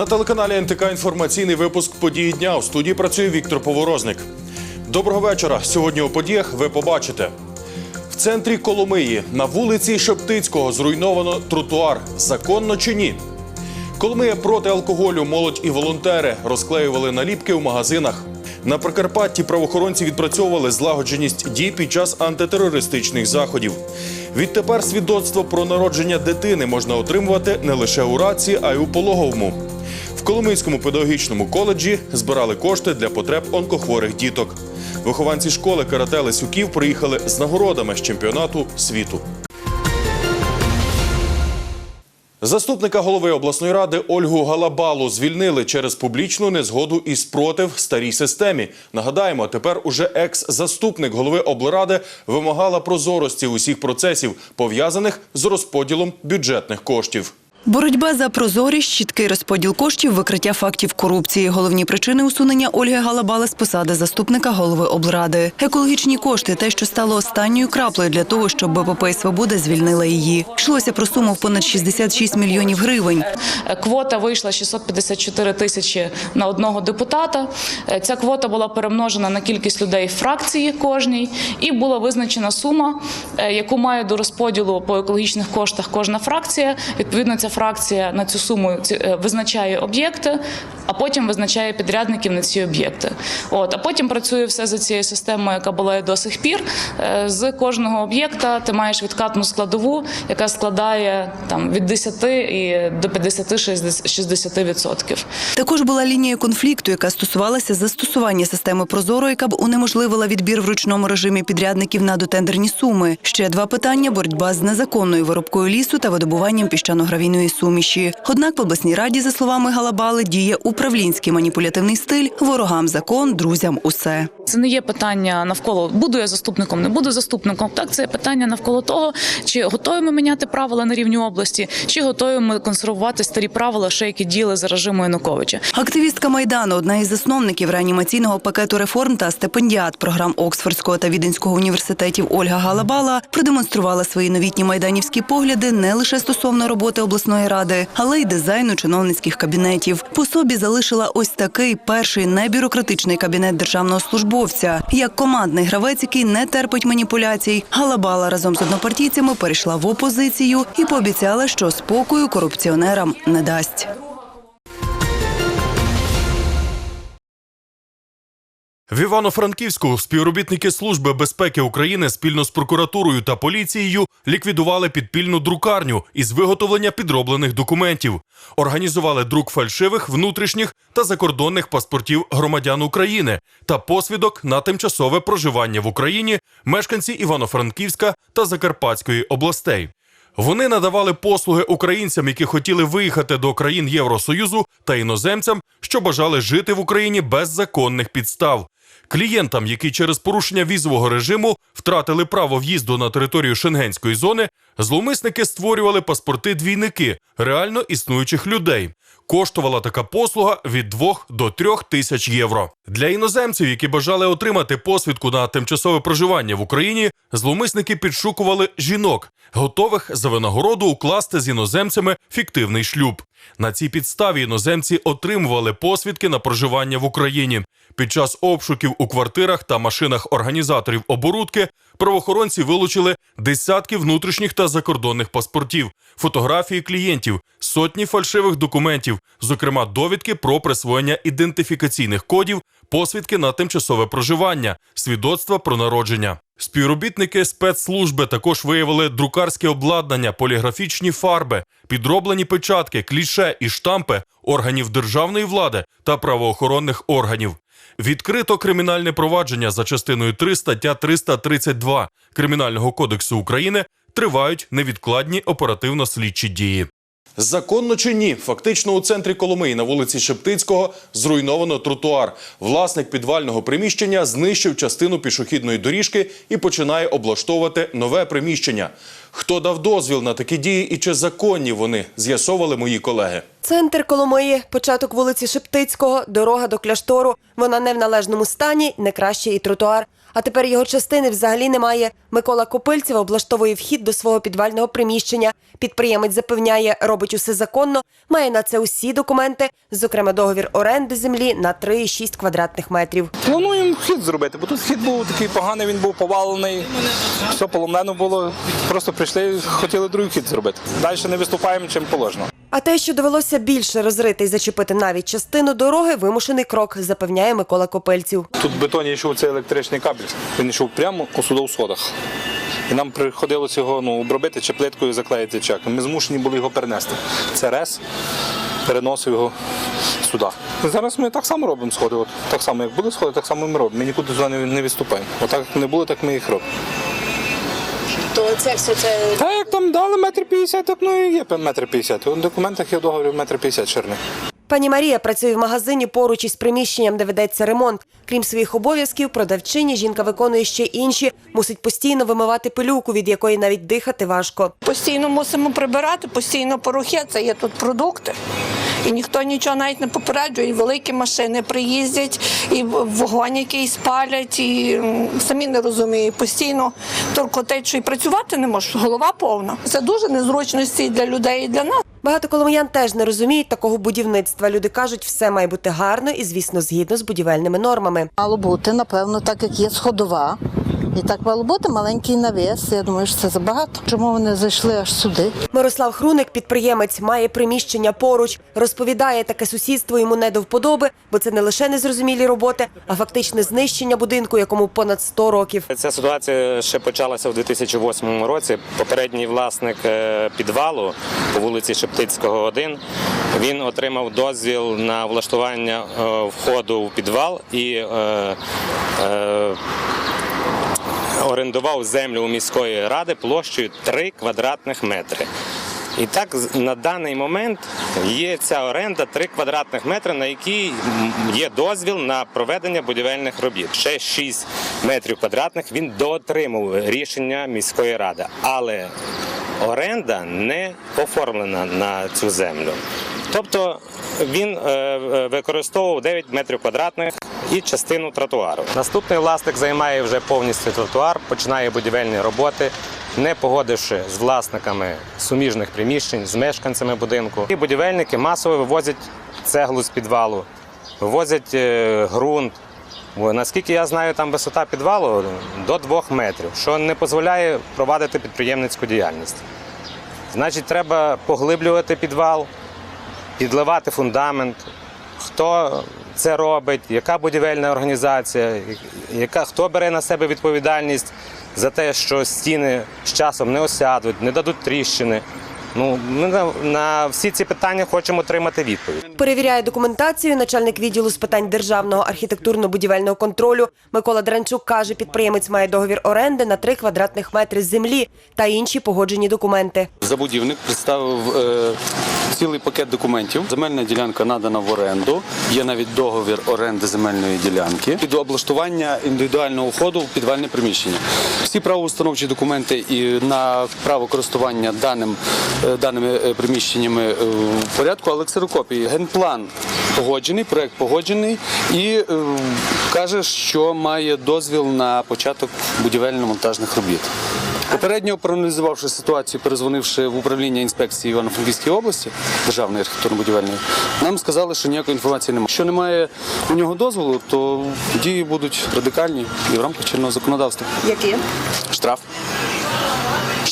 На телеканалі НТК інформаційний випуск події дня. У студії працює Віктор Поворозник. Доброго вечора. Сьогодні у подіях ви побачите. В центрі Коломиї на вулиці Шептицького зруйновано тротуар. Законно чи ні? Коломия проти алкоголю, молодь і волонтери розклеювали наліпки у магазинах. На Прикарпатті правоохоронці відпрацьовували злагодженість дій під час антитерористичних заходів. Відтепер свідоцтво про народження дитини можна отримувати не лише у раці, а й у пологовому. В Коломийському педагогічному коледжі збирали кошти для потреб онкохворих діток. Вихованці школи карате Лисюків приїхали з нагородами з чемпіонату світу. Заступника голови обласної ради Ольгу Галабалу звільнили через публічну незгоду і спротив старій системі. Нагадаємо, тепер уже екс-заступник голови облради вимагала прозорості усіх процесів, пов'язаних з розподілом бюджетних коштів. Боротьба за прозорість, чіткий розподіл коштів, викриття фактів корупції. Головні причини усунення Ольги Галабали з посади заступника голови облради. Екологічні кошти те, що стало останньою краплею для того, щоб БПП Свобода звільнила її. Йшлося про суму в понад 66 мільйонів гривень. Квота вийшла 654 тисячі на одного депутата. Е, Ця квота була перемножена на кількість людей фракції кожній, і була визначена сума, е, яку має до розподілу по екологічних коштах кожна фракція. Відповідно, ця фракція на цю суму е, визначає об'єкти, а потім визначає підрядників на ці об'єкти. От а потім працює все за цією системою, яка була і до сих пір. Е, З кожного об'єкта ти маєш відкатну складову, яка складає там від 10 і до 50-60%. відсотків. Також була лінія конфлікту, яка стосувалася застосування системи Прозоро, яка б унеможливила відбір в ручному режимі підрядників на дотендерні суми. Ще два питання: боротьба з незаконною виробкою лісу та видобуванням піщано-гравійної суміші. Однак в обласній раді, за словами Галабали, діє управлінський маніпулятивний стиль ворогам закон, друзям усе. Це не є питання навколо буду я заступником, не буду заступником. Так, це питання навколо того, чи готові ми міняти правила на рівні області, чи готові ми консервувати старі правила, ще які діяли за режиму Януковича. Активістка майдану, одна із засновників реанімаційного пакету реформ та стипендіат програм Оксфордського та Віденського університетів Ольга Галабала продемонструвала свої новітні майданівські погляди не лише стосовно роботи обласної ради, але й дизайну чиновницьких кабінетів. По собі залишила ось такий перший небюрократичний кабінет державного службовця. Як командний гравець, який не терпить маніпуляцій, Галабала разом з однопартійцями перейшла в опозицію і пообіцяла, що спокою корупціонерам не дасть. В Івано-Франківську співробітники Служби безпеки України спільно з прокуратурою та поліцією ліквідували підпільну друкарню із виготовлення підроблених документів, організували друк фальшивих внутрішніх та закордонних паспортів громадян України та посвідок на тимчасове проживання в Україні мешканці Івано-Франківська та Закарпатської областей. Вони надавали послуги українцям, які хотіли виїхати до країн Євросоюзу та іноземцям, що бажали жити в Україні без законних підстав. Клієнтам, які через порушення візового режиму втратили право в'їзду на територію шенгенської зони, зловмисники створювали паспорти двійники реально існуючих людей. Коштувала така послуга від 2 до 3 тисяч євро. Для іноземців, які бажали отримати посвідку на тимчасове проживання в Україні, зловмисники підшукували жінок, готових за винагороду укласти з іноземцями фіктивний шлюб. На цій підставі іноземці отримували посвідки на проживання в Україні. Під час обшуків у квартирах та машинах організаторів оборудки правоохоронці вилучили десятки внутрішніх та закордонних паспортів, фотографії клієнтів, сотні фальшивих документів, зокрема довідки про присвоєння ідентифікаційних кодів, посвідки на тимчасове проживання, свідоцтва про народження. Співробітники спецслужби також виявили друкарське обладнання, поліграфічні фарби, підроблені печатки, кліше і штампи органів державної влади та правоохоронних органів. Відкрито кримінальне провадження за частиною 3 стаття 332 Кримінального кодексу України тривають невідкладні оперативно-слідчі дії. Законно чи ні, фактично у центрі Коломиї на вулиці Шептицького зруйновано тротуар. Власник підвального приміщення знищив частину пішохідної доріжки і починає облаштовувати нове приміщення. Хто дав дозвіл на такі дії і чи законні вони, з'ясовували мої колеги. Центр Коломиї, початок вулиці Шептицького, дорога до кляштору. Вона не в належному стані, не краще і тротуар. А тепер його частини взагалі немає. Микола Копильцев облаштовує вхід до свого підвального приміщення. Підприємець запевняє, робить усе законно, має на це усі документи, зокрема договір оренди землі на 3,6 квадратних метрів. Плануємо вхід зробити, бо тут вхід був такий поганий, він був повалений, все поломлено було. Просто прийшли, хотіли другий вхід зробити. Далі не виступаємо, чим положено. А те, що довелося більше розрити і зачепити навіть частину дороги, вимушений крок, запевняє Микола Копильців. Тут в бетоні йшов цей електричний кабель. Він йшов прямо у сюди сходах. І нам приходилося його ну, обробити чи плиткою заклеїти чек. Ми змушені були його перенести. Це рез переносив його сюди. Зараз ми так само робимо сходи. От, так само, як були сходи, так само ми робимо. Ми нікуди туди не, не відступаємо. Отак як не було, так ми їх робимо. То це все це там дали метр п'ятдесят, так ну і є метр п'ятдесят. У документах є договір метр п'ятдесят ширини. Пані Марія працює в магазині поруч із приміщенням, де ведеться ремонт. Крім своїх обов'язків, продавчині жінка виконує ще інші. Мусить постійно вимивати пилюку, від якої навіть дихати важко. постійно мусимо прибирати, постійно порохи. Це є тут продукти. І ніхто нічого навіть не попереджує. І великі машини приїздять, і вогонь якийсь спалять, і самі не розуміють. Постійно торкотить, що і працювати не можеш, голова повна. Це дуже незручності для людей і для нас. Багато коломиян теж не розуміють такого будівництва. Люди кажуть, все має бути гарно і, звісно, згідно з будівельними нормами. Мало бути, напевно, так як є сходова. І так мало бути маленький навіс. Я думаю, що це забагато. Чому вони зайшли аж сюди? Мирослав Хруник, підприємець, має приміщення поруч. Розповідає, таке сусідство йому не до вподоби, бо це не лише незрозумілі роботи, а фактичне знищення будинку, якому понад 100 років. Ця ситуація ще почалася в 2008 році. Попередній власник е, підвалу по вулиці Шептицького, 1, він отримав дозвіл на влаштування е, входу в підвал і е, орендував землю у міської ради площею 3 квадратних метри. І так на даний момент є ця оренда 3 квадратних метри, на якій є дозвіл на проведення будівельних робіт. Ще 6 метрів квадратних він доотримав рішення міської ради, але оренда не оформлена на цю землю. Тобто він е, використовував 9 метрів квадратних і частину тротуару. Наступний власник займає вже повністю тротуар, починає будівельні роботи, не погодивши з власниками суміжних приміщень, з мешканцями будинку. І будівельники масово вивозять цеглу з підвалу, вивозять е, ґрунт. Наскільки я знаю, там висота підвалу до 2 метрів, що не дозволяє провадити підприємницьку діяльність. Значить, треба поглиблювати підвал, підливати фундамент. Хто це робить, яка будівельна організація, яка, хто бере на себе відповідальність за те, що стіни з часом не осядуть, не дадуть тріщини. Ну, ми на, на всі ці питання хочемо отримати відповідь. Перевіряє документацію начальник відділу з питань державного архітектурно-будівельного контролю Микола Дранчук каже, підприємець має договір оренди на 3 квадратних метри землі та інші погоджені документи. Забудівник представив е, цілий пакет документів. Земельна ділянка надана в оренду. Є навіть договір оренди земельної ділянки під облаштування індивідуального входу в підвальне приміщення. Всі правоустановчі документи і на право користування даним, даними е, приміщеннями е, в порядку, але ксерокопії. Генплан погоджений, проект погоджений і е, каже, що має дозвіл на початок будівельно-монтажних робіт. Попередньо проаналізувавши ситуацію, перезвонивши в управління інспекції Івано-Франківської області державної архітектурно-будівельної, нам сказали, що ніякої інформації немає. Якщо немає у нього дозволу, то дії будуть радикальні і в рамках чинного законодавства. Які? Штраф.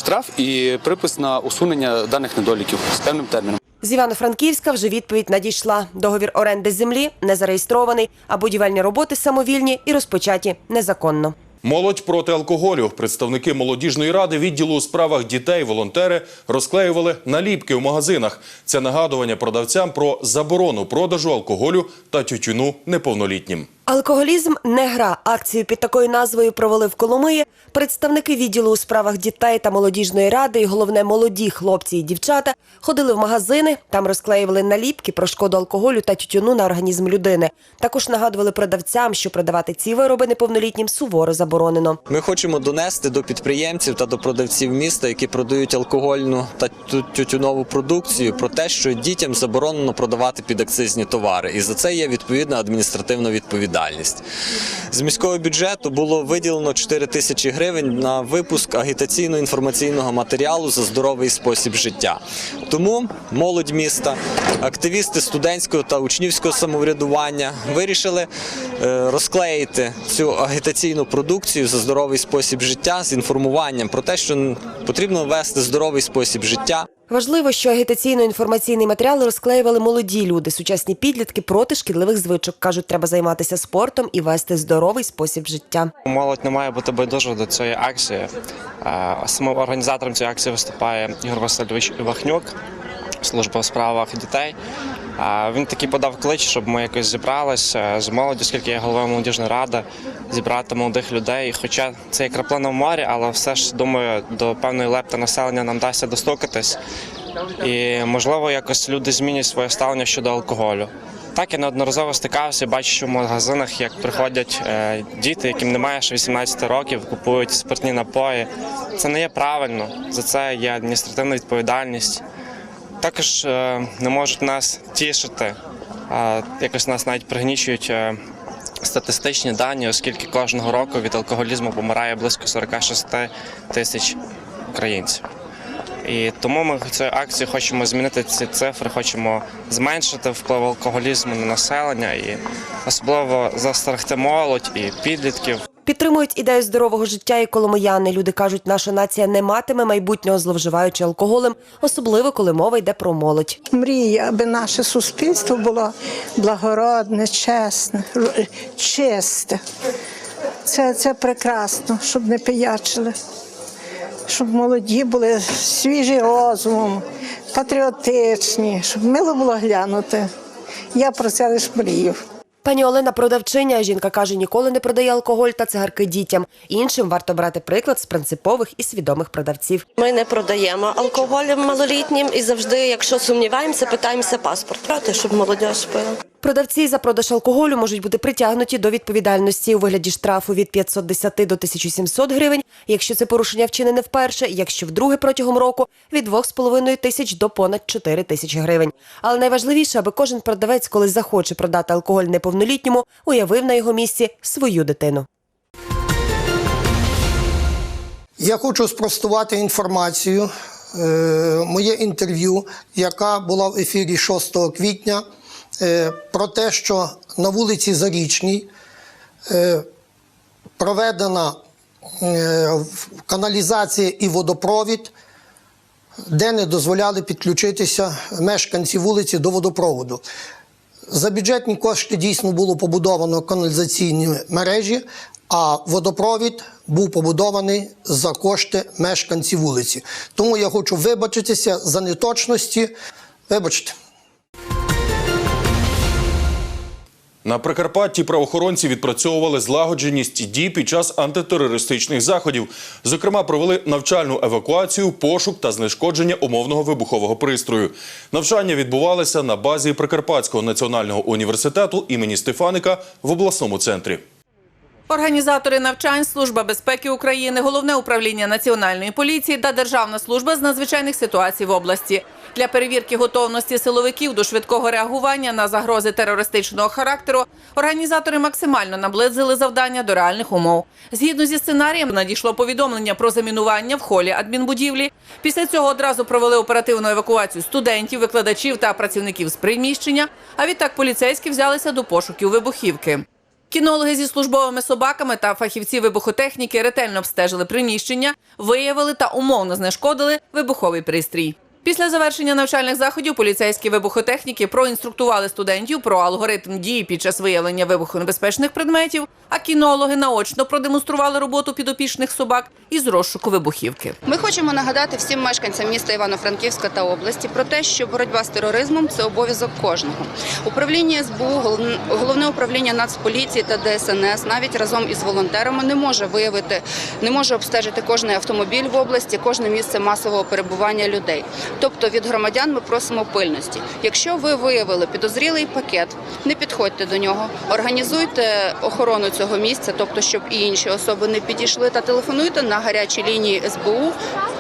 Штраф і припис на усунення даних недоліків з певним терміном. З Івано-Франківська вже відповідь надійшла. Договір оренди землі не зареєстрований, а будівельні роботи самовільні і розпочаті незаконно. Молодь проти алкоголю. Представники молодіжної ради відділу у справах дітей, волонтери розклеювали наліпки у магазинах. Це нагадування продавцям про заборону продажу алкоголю та тютюну неповнолітнім. Алкоголізм не гра. Акцію під такою назвою провели в Коломиї представники відділу у справах дітей та молодіжної ради, і головне молоді хлопці і дівчата ходили в магазини. Там розклеювали наліпки про шкоду алкоголю та тютюну на організм людини. Також нагадували продавцям, що продавати ці вироби неповнолітнім суворо заборонено. Ми хочемо донести до підприємців та до продавців міста, які продають алкогольну та тютюнову продукцію, про те, що дітям заборонено продавати підакцизні товари, і за це є відповідна адміністративна відповідальність. Відповідальність. З міського бюджету було виділено 4 тисячі гривень на випуск агітаційно-інформаційного матеріалу за здоровий спосіб життя. Тому молодь міста, активісти студентського та учнівського самоврядування вирішили е, розклеїти цю агітаційну продукцію за здоровий спосіб життя з інформуванням про те, що потрібно вести здоровий спосіб життя. Важливо, що агітаційно-інформаційний матеріал розклеювали молоді люди, сучасні підлітки проти шкідливих звичок. кажуть, треба займатися спортом і вести здоровий спосіб життя. Молодь не має бути байдужа до цієї акції. Е, Самим організатором цієї акції виступає Ігор Васильович Вахнюк, служба у справах дітей. Він таки подав клич, щоб ми якось зібралися з молоді, оскільки я голова молодіжної ради, зібрати молодих людей. Хоча це є краплина в морі, але все ж думаю, до певної лепти населення нам дасться достукатись. І можливо, якось люди змінять своє ставлення щодо алкоголю. Так, я неодноразово стикався, бачу, що в магазинах, як приходять е, діти, яким немає ще 18 років, купують спиртні напої. Це не є правильно. За це є адміністративна відповідальність. Також е, не можуть нас тішити, якось нас навіть пригнічують е, статистичні дані, оскільки кожного року від алкоголізму помирає близько 46 тисяч українців. І тому ми цією акцією хочемо змінити ці цифри, хочемо зменшити вплив алкоголізму на населення і особливо застерегти молодь і підлітків. Підтримують ідею здорового життя і коломияни. Люди кажуть, наша нація не матиме майбутнього, зловживаючи алкоголем, особливо коли мова йде про молодь. Мрію, аби наше суспільство було благородне, чесне, чисте. Це, це прекрасно, щоб не пиячили, щоб молоді були свіжі розумом, патріотичні, щоб мило було глянути. Я про це лише мрію. Пані Олена продавчиня. Жінка каже, ніколи не продає алкоголь та цигарки дітям. Іншим варто брати приклад з принципових і свідомих продавців. Ми не продаємо алкоголь малолітнім і завжди, якщо сумніваємося, питаємося паспорт брати, щоб молодь пила. Продавці за продаж алкоголю можуть бути притягнуті до відповідальності у вигляді штрафу від 510 до 1700 гривень, якщо це порушення вчинене вперше, якщо вдруге протягом року від 2,5 тисяч до понад 4 тисячі гривень. Але найважливіше, аби кожен продавець, коли захоче продати алкоголь неповнолітньому, уявив на його місці свою дитину. Я хочу спростувати інформацію. Е, Моє інтерв'ю, яка була в ефірі 6 квітня, про те, що на вулиці Зарічній е, проведена е, каналізація і водопровід, де не дозволяли підключитися мешканці вулиці до водопроводу. За бюджетні кошти дійсно було побудовано каналізаційні мережі, а водопровід був побудований за кошти мешканців вулиці. Тому я хочу вибачитися за неточності. Вибачте. На Прикарпатті правоохоронці відпрацьовували злагодженість дій під час антитерористичних заходів. Зокрема, провели навчальну евакуацію, пошук та знешкодження умовного вибухового пристрою. Навчання відбувалися на базі Прикарпатського національного університету імені Стефаника в обласному центрі. Організатори навчань, Служба безпеки України, Головне управління національної поліції та Державна служба з надзвичайних ситуацій в області для перевірки готовності силовиків до швидкого реагування на загрози терористичного характеру. Організатори максимально наблизили завдання до реальних умов. Згідно зі сценарієм, надійшло повідомлення про замінування в холі адмінбудівлі. Після цього одразу провели оперативну евакуацію студентів, викладачів та працівників з приміщення. А відтак поліцейські взялися до пошуків вибухівки. Кінологи зі службовими собаками та фахівці вибухотехніки ретельно обстежили приміщення, виявили та умовно знешкодили вибуховий пристрій. Після завершення навчальних заходів поліцейські вибухотехніки проінструктували студентів про алгоритм дії під час виявлення вибухонебезпечних предметів, а кінологи наочно продемонстрували роботу підопічних собак із розшуку вибухівки. Ми хочемо нагадати всім мешканцям міста Івано-Франківська та області про те, що боротьба з тероризмом це обов'язок кожного. Управління СБУ, головне управління Нацполіції та ДСНС навіть разом із волонтерами не може виявити, не може обстежити кожний автомобіль в області, кожне місце масового перебування людей. Тобто від громадян ми просимо пильності. Якщо ви виявили підозрілий пакет, не підходьте до нього, організуйте охорону цього місця, тобто щоб і інші особи не підійшли, та телефонуйте на гарячій лінії СБУ,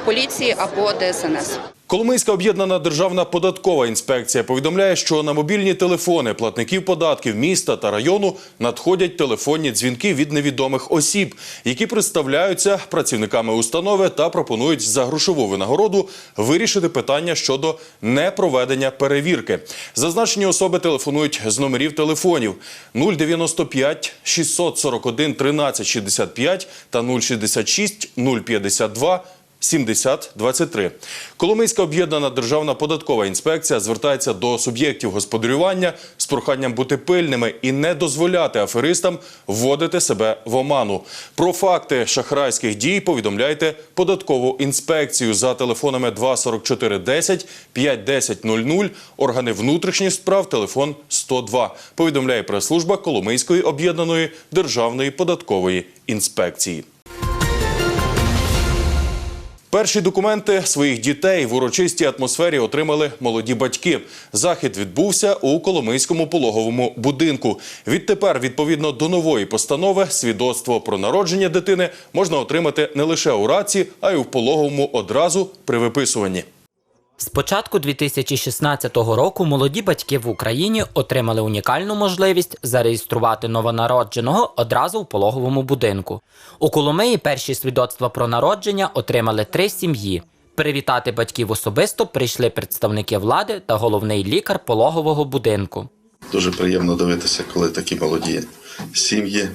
поліції або ДСНС. Коломийська об'єднана державна податкова інспекція повідомляє, що на мобільні телефони платників податків міста та району надходять телефонні дзвінки від невідомих осіб, які представляються працівниками установи та пропонують за грошову винагороду вирішити питання щодо непроведення перевірки. Зазначені особи телефонують з номерів телефонів 095 641 13 65 та 066 052 7023. Коломийська об'єднана державна податкова інспекція звертається до суб'єктів господарювання з проханням бути пильними і не дозволяти аферистам вводити себе в оману. Про факти шахрайських дій повідомляйте податкову інспекцію за телефонами 24410 51000, органи внутрішніх справ, телефон 102. Повідомляє прес-служба Коломийської об'єднаної державної податкової інспекції. Перші документи своїх дітей в урочистій атмосфері отримали молоді батьки. Захід відбувся у Коломийському пологовому будинку. Відтепер, відповідно до нової постанови, свідоцтво про народження дитини можна отримати не лише у раці, а й у пологовому одразу при виписуванні. З початку 2016 року молоді батьки в Україні отримали унікальну можливість зареєструвати новонародженого одразу в пологовому будинку. У Коломиї перші свідоцтва про народження отримали три сім'ї. Привітати батьків особисто прийшли представники влади та головний лікар пологового будинку. Дуже приємно дивитися, коли такі молоді сім'ї,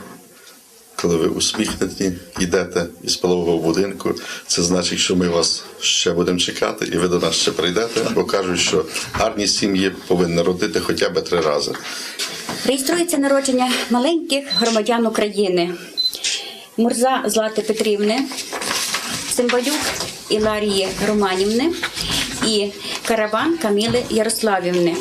коли ви усміхнені, йдете із пологового будинку. Це значить, що ми вас ще будемо чекати, і ви до нас ще прийдете, бо кажуть, що гарні сім'ї повинні родити хоча б три рази. Реєструється народження маленьких громадян України. Мурза Злати Петрівни, Симбаюк Іларії Романівни і Караван Каміли Ярославівни.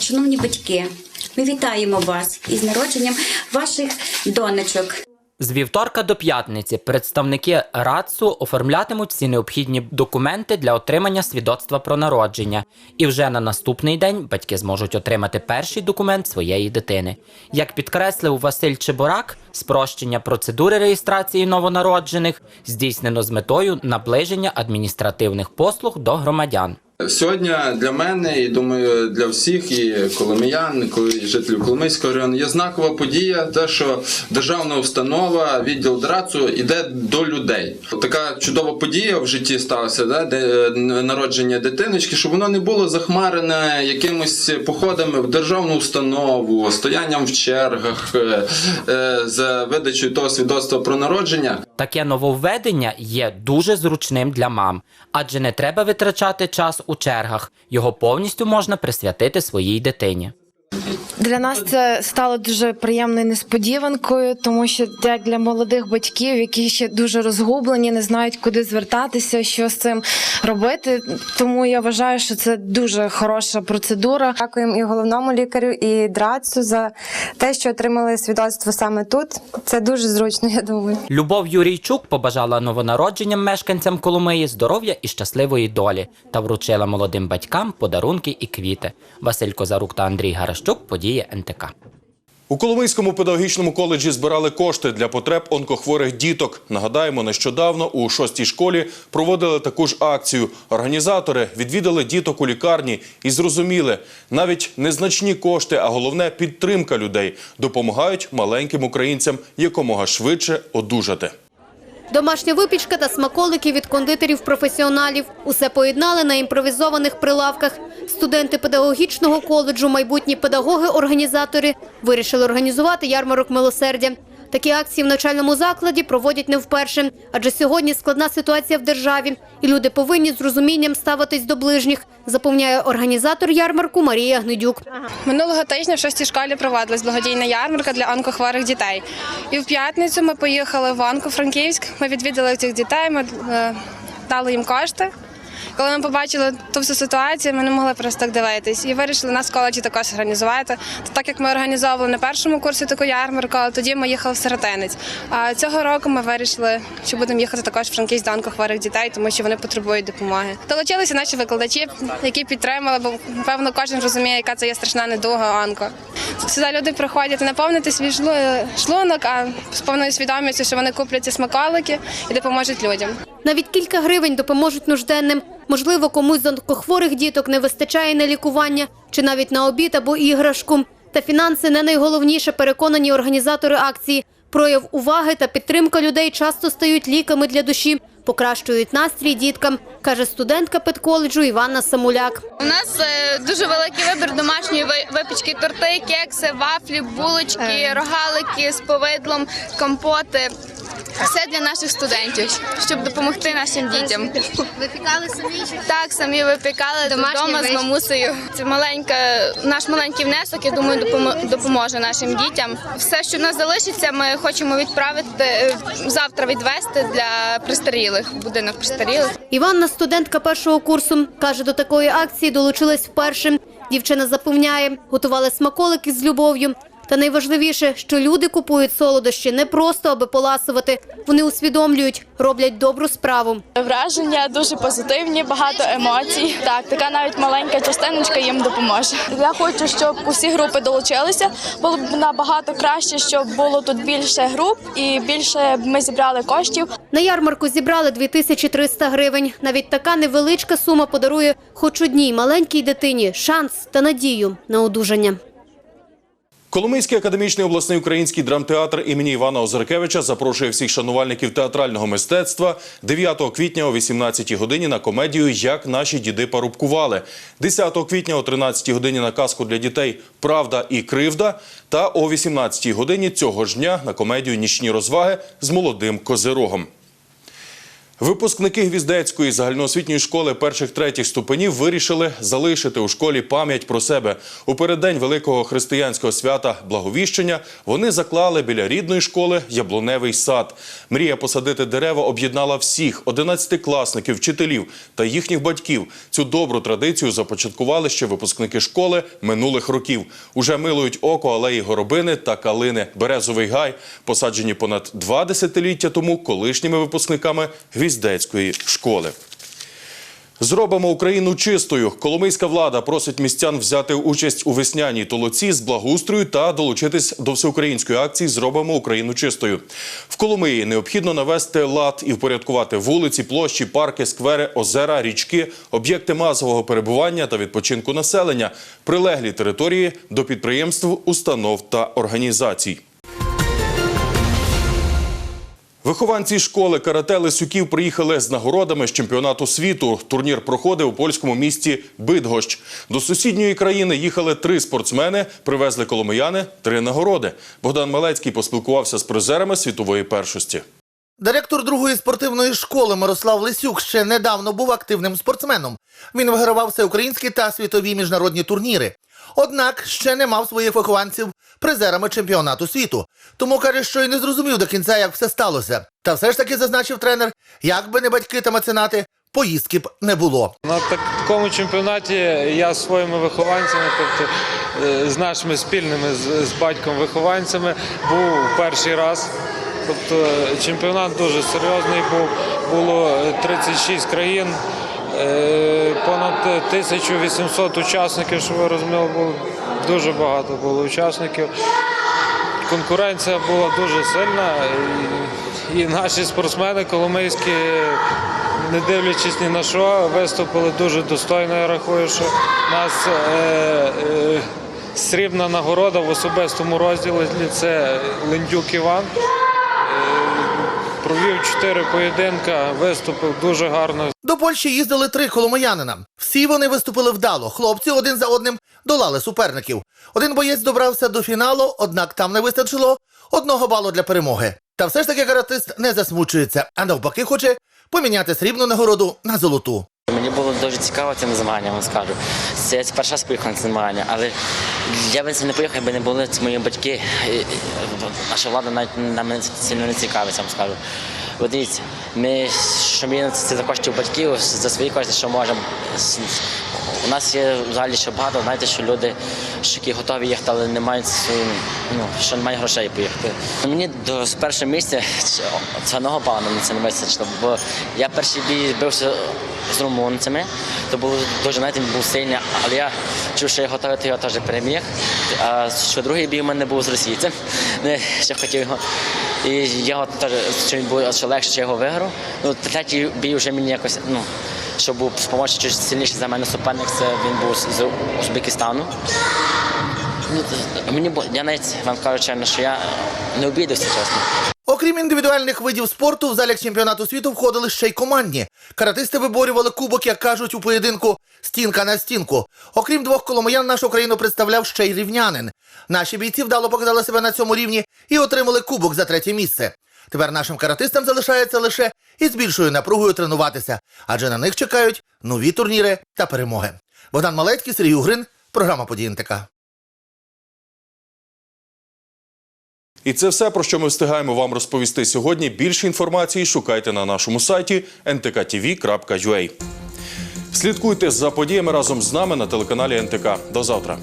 Шановні батьки, ми вітаємо вас із народженням ваших донечок. З вівторка до п'ятниці представники РАЦУ оформлятимуть всі необхідні документи для отримання свідоцтва про народження. І вже на наступний день батьки зможуть отримати перший документ своєї дитини. Як підкреслив Василь Чебурак, спрощення процедури реєстрації новонароджених здійснено з метою наближення адміністративних послуг до громадян. Сьогодні для мене і думаю для всіх, і коломиян, і жителів Коломийського району є знакова подія, те, що державна установа, відділ ДРАЦу йде до людей. Така чудова подія в житті сталася, де е, народження дитиночки, щоб воно не було захмарене якимось походами в державну установу, стоянням в чергах е, е, за видачею того свідоцтва про народження. Таке нововведення є дуже зручним для мам, адже не треба витрачати час у чергах. Його повністю можна присвятити своїй дитині. Для нас це стало дуже приємною несподіванкою, тому що як для молодих батьків, які ще дуже розгублені, не знають, куди звертатися, що з цим робити. Тому я вважаю, що це дуже хороша процедура. Дякуємо і головному лікарю, і драцу за те, що отримали свідоцтво саме тут. Це дуже зручно, я думаю. Любов Юрійчук побажала новонародженням мешканцям Коломиї здоров'я і щасливої долі та вручила молодим батькам подарунки і квіти. Василь Козарук та Андрій Гаращук. Події НТК. У Коломийському педагогічному коледжі збирали кошти для потреб онкохворих діток. Нагадаємо, нещодавно у шостій школі проводили таку ж акцію. Організатори відвідали діток у лікарні і зрозуміли, навіть незначні кошти, а головне підтримка людей допомагають маленьким українцям якомога швидше одужати. Домашня випічка та смаколики від кондитерів-професіоналів. Усе поєднали на імпровізованих прилавках. Студенти педагогічного коледжу, майбутні педагоги-організатори вирішили організувати ярмарок милосердя. Такі акції в навчальному закладі проводять не вперше, адже сьогодні складна ситуація в державі, і люди повинні з розумінням ставитись до ближніх, запевняє організатор ярмарку Марія Гнедюк. Минулого тижня в шостій школі проводилась благодійна ярмарка для онкохворих дітей. І в п'ятницю ми поїхали в Онко-Франківськ. Ми відвідали цих дітей, ми е, дали їм кошти. Коли ми побачили ту всю ситуацію, ми не могли просто так дивитись. І вирішили нас в коледжі також організувати. То так як ми організовували на першому курсі таку ярмарку, тоді ми їхали в Сиротинець. А цього року ми вирішили, що будемо їхати також в Франківськ до онкохворих дітей, тому що вони потребують допомоги. Долучилися наші викладачі, які підтримали, бо напевно кожен розуміє, яка це є страшна недуга онко. Сюди люди приходять наповнити свій шлунок, а з повною свідомістю, що вони куплять ці смаколики і допоможуть людям. Навіть кілька гривень допоможуть нужденним. Можливо, комусь з онкохворих діток не вистачає на лікування чи навіть на обід або іграшку. Та фінанси не найголовніше, переконані організатори акції. Прояв уваги та підтримка людей часто стають ліками для душі, покращують настрій діткам, каже студентка педколеджу Іванна Самуляк. У нас е, дуже великий вибір домашньої випічки, торти, кекси, вафлі, булочки, рогалики з повидлом, компоти. Все для наших студентів, щоб допомогти нашим дітям. Випікали самі Так, самі випікали вдома з мамусею. Це маленька, наш маленький внесок, я думаю, допомо- допоможе нашим дітям. Все, що в нас залишиться, ми хочемо відправити е, завтра відвести для престарілих, в будинок престарілих. Іванна, студентка першого курсу, каже, до такої акції долучилась вперше. Дівчина запевняє, готували смаколики з любов'ю. Та найважливіше, що люди купують солодощі не просто аби поласувати. Вони усвідомлюють, роблять добру справу. Враження дуже позитивні, багато емоцій. Так, така навіть маленька частиночка їм допоможе. Я хочу, щоб усі групи долучилися. Було б набагато краще, щоб було тут більше груп і більше б ми зібрали коштів. На ярмарку зібрали 2300 гривень. Навіть така невеличка сума подарує хоч одній маленькій дитині шанс та надію на одужання. Коломийський академічний обласний український драмтеатр імені Івана Озаркевича запрошує всіх шанувальників театрального мистецтва 9 квітня о 18 годині на комедію Як наші діди парубкували, 10 квітня о 13 годині на казку для дітей Правда і кривда та о 18 годині цього ж дня на комедію Нічні розваги з молодим козирогом. Випускники Гвіздецької загальноосвітньої школи перших третіх ступенів вирішили залишити у школі пам'ять про себе. У переддень великого християнського свята Благовіщення вони заклали біля рідної школи яблуневий сад. Мрія посадити дерева об'єднала всіх 11-класників, вчителів та їхніх батьків. Цю добру традицію започаткували ще випускники школи минулих років. Уже милують око алеї горобини та калини. Березовий гай, посаджені понад два десятиліття тому колишніми випускниками Гвіздецької школи. Зробимо Україну чистою. Коломийська влада просить містян взяти участь у весняній толоці з благоустрою та долучитись до всеукраїнської акції Зробимо Україну чистою. В Коломиї необхідно навести лад і впорядкувати вулиці, площі, парки, сквери, озера, річки, об'єкти масового перебування та відпочинку населення, прилеглі території до підприємств, установ та організацій. Вихованці школи карате Лисюків приїхали з нагородами з чемпіонату світу. Турнір проходив у польському місті Бидгощ. До сусідньої країни їхали три спортсмени, привезли коломияни три нагороди. Богдан Малецький поспілкувався з призерами світової першості. Директор другої спортивної школи Мирослав Лисюк ще недавно був активним спортсменом. Він вигравав всеукраїнські та світові міжнародні турніри. Однак ще не мав своїх вихованців призерами чемпіонату світу. Тому каже, що й не зрозумів до кінця, як все сталося. Та все ж таки зазначив тренер, як би не батьки та меценати, поїздки б не було. На так- такому чемпіонаті я своїми вихованцями, тобто е, з нашими спільними з, з батьком-вихованцями, був перший раз. Тобто чемпіонат дуже серйозний був. Було е, 36 країн, е, понад 1800 учасників, що ви розуміли, було дуже багато було учасників. Конкуренція була дуже сильна, і, наші спортсмени коломийські, не дивлячись ні на що, виступили дуже достойно. Я рахую, що нас е, е, срібна нагорода в особистому розділі це Лендюк Іван. Провів чотири поєдинка, виступив дуже гарно. До Польщі їздили три коломиянина. Всі вони виступили вдало. Хлопці один за одним долали суперників. Один боєць добрався до фіналу, однак там не вистачило одного балу для перемоги. Та все ж таки каратист не засмучується, а навпаки хоче поміняти срібну нагороду на золоту. Мені було дуже цікаво цим змаганням, скажу. Це перший раз поїхав на це змагання, але я би це не поїхав, якби не були мої батьки. Наша влада навіть на мене сильно не цікавиться, вам скажу. От дивіться, ми що мені це за коштів батьків, за свої кошти, що можемо, у нас є взагалі ще багато, знаєте, що люди, що які готові їхати, але не мають свої, ну, що немає грошей поїхати. Мені до першого місця цього мені це не вистачило, бо я перший бій бився з румунцями, то був дуже, він був сильний, але я чув, що я готовий, то його теж переміг. А що другий бій у мене був з російцем, ще хотів його. І я теж, що що легше, що я його виграв. Ну, третій бій вже мені якось, ну, що був з помочі чуть сильніший за мене суперник, це він був з Узбекистану. Ну, мені я навіть вам кажу чесно, що я не обідався, чесно. Окрім індивідуальних видів спорту, в залік чемпіонату світу входили ще й командні. Каратисти виборювали кубок, як кажуть у поєдинку стінка на стінку. Окрім двох коломиян, нашу країну представляв ще й рівнянин. Наші бійці вдало показали себе на цьому рівні і отримали кубок за третє місце. Тепер нашим каратистам залишається лише із більшою напругою тренуватися, адже на них чекають нові турніри та перемоги. Богдан Малецький, Сергій Угрин, програма «Події НТК». І це все, про що ми встигаємо вам розповісти сьогодні. Більше інформації шукайте на нашому сайті ntkTV.ua. Слідкуйте за подіями разом з нами на телеканалі НТК. До завтра.